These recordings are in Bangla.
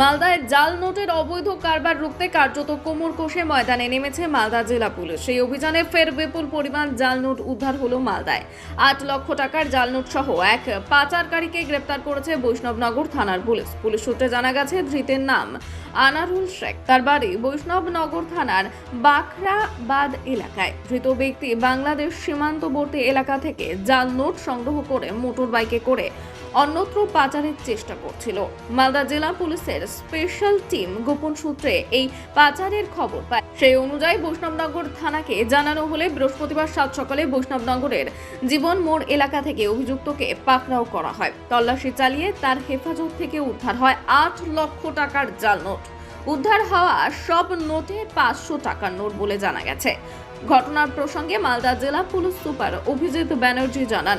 মালদায় জাল নোটের অবৈধ কারবার রুখতে কার্যত কোমর কষে ময়দানে নেমেছে মালদা জেলা পুলিশ। সেই অভিযানে ফের বিপুল পরিমাণ জাল নোট উদ্ধার হলো মালদায়। আট লক্ষ টাকার জাল নোট সহ এক পাচারকারীকে গ্রেপ্তার করেছে বৈষ্ণবনগর থানার পুলিশ। পুলিশ সূত্রে জানা গেছে, ধৃতের নাম আনারুল শেখ। তার বাড়ি বৈষ্ণবনগর থানার বাখরাবাদ এলাকায়। ধৃত ব্যক্তি বাংলাদেশ সীমান্তবর্তী এলাকা থেকে জাল নোট সংগ্রহ করে মোটর বাইকে করে অন্যত্র পাচারের চেষ্টা করছিল। মালদা জেলা পুলিশের স্পেশাল টিম গোপন সূত্রে এই পাচারের খবর পায়। সেই অনুযায়ী বৈষ্ণবনগর থানাকে জানানো হলে বৃহস্পতিবার সাত সকালে বৈষ্ণবনগরের জীবন মোড় এলাকা থেকে অভিযুক্তকে পাকড়াও করা হয়। তল্লাশি চালিয়ে তার হেফাজত থেকে উদ্ধার হয় আট লক্ষ টাকার জাল নোট। উদ্ধার হওয়া সব নোটে পাঁচশো টাকার নোট বলে জানা গেছে। ঘটনার প্রসঙ্গে মালদা জেলা পুলিশ সুপার অভিজিৎ ব্যানার্জি জানান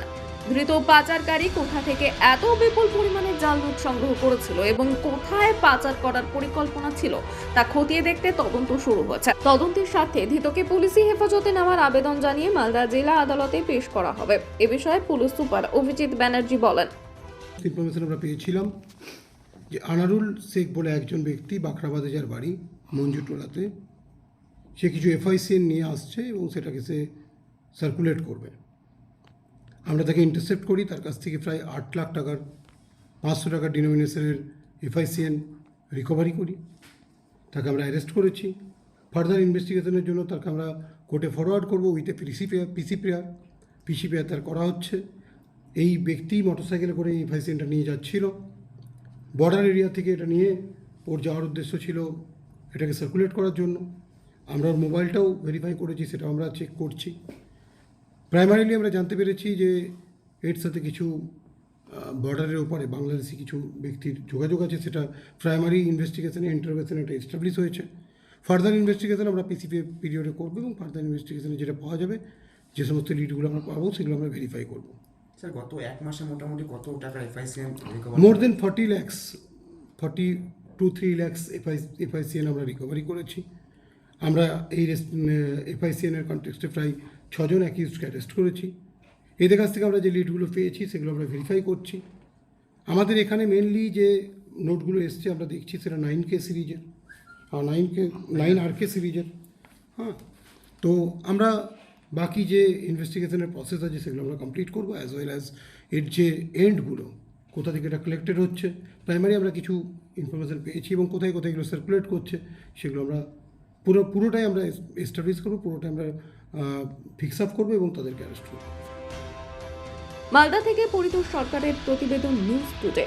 ধৃত পাচারকারী কোথা থেকে এত বিপুল পরিমাণে জাল নোট সংগ্রহ করেছিল এবং কোথায় পাচার করার পরিকল্পনা ছিল তা খতিয়ে দেখতে তদন্ত শুরু হয়েছে। তদন্তের সাথে ধৃতকে পুলিশি হেফাজতে নেওয়ার আবেদন জানিয়ে মালদা জেলা আদালতে পেশ করা হবে। এ বিষয়ে পুলিশ সুপার অভিজিৎ ব্যানার্জি বলেন। ইনফরমেশন আমরা পেয়েছিলাম যে আনারুল শেখ বলে একজন ব্যক্তি বাখরাবাদে যার বাড়ি মঞ্জুটোলাতে, সে কিছু এফআইসিএন নিয়ে আসছে এবং সেটাকে সে সার্কুলেট করবে। আমরা তাকে ইন্টারসেপ্ট করি, তার কাছ থেকে প্রায় আট লাখ টাকার পাঁচশো টাকার ডিনোমিনেশনের এফআইসিএন রিকভারি করি। তাকে আমরা অ্যারেস্ট করেছি। ফার্দার ইনভেস্টিগেশনের জন্য তাকে আমরা কোর্টে ফরওয়ার্ড করব with a PC pair PC pair PC pair তার করা হচ্ছে। এই ব্যক্তি মোটরসাইকেলে করে এই এফআইসিএনটা নিয়ে যাচ্ছিল। বর্ডার এরিয়া থেকে এটা নিয়ে ওর যাওয়ার উদ্দেশ্য ছিল এটাকে সার্কুলেট করার জন্য। আমরা মোবাইলটাও ভেরিফাই করেছি, সেটাও আমরা চেক করছি। প্রাইমারিলি আমরা জানতে পেরেছি যে এর সাথে কিছু বর্ডারের ওপারে বাংলাদেশি কিছু ব্যক্তির যোগাযোগ আছে সেটা প্রাইমারি ইনভেস্টিগেশনে ইন্টারভেশনে এটা এস্টাবলিশ হয়েছে। ফার্দার ইনভেস্টিগেশন আমরা পিসিপি পিরিয়ডে করব এবং ফার্দার ইনভেস্টিগেশনে যেটা পাওয়া যাবে যে সমস্ত লিডগুলো আমরা পাবো সেগুলো আমরা ভেরিফাই করব। স্যার গত এক মাসে মোটামুটি কত টাকা FICM more than forty lakhs forty two three lakhs FI FICN আমরা রিকভারি করেছি। আমরা এই এফআইসিএনের কনটেক্সটে প্রায় ছজন অ্যাকিউজকে অ্যারেস্ট করেছি। এদের কাছ থেকে আমরা যে লিডগুলো পেয়েছি, সেগুলো আমরা ভেরিফাই করছি। আমাদের এখানে মেনলি যে নোটগুলো এসছে, আমরা দেখছি সেটা নাইন কে সিরিজের আর নাইন কে নাইন আর কে সিরিজের হ্যাঁ তো আমরা বাকি যে ইনভেস্টিগেশনের প্রসেস আছে, সেগুলো আমরা কমপ্লিট করব অ্যাজ ওয়েল অ্যাজ এর যে এন্ডগুলো কোথা থেকে এটা কালেক্টেড হচ্ছে। প্রাইমারি আমরা কিছু ইনফরমেশান পেয়েছি এবং কোথায় কোথায় এগুলো সার্কুলেট করছে, সেগুলো আমরা পুরো, পুরোটাই আমরা এস্টাবলিশ করব, পুরোটাই আমরা ফিক্স আপ করব এবং তাদেরকে অ্যারেস্ট করব। মালদা থেকে পরিতোষ সরকারের প্রতিবেদন নিউজ টুডে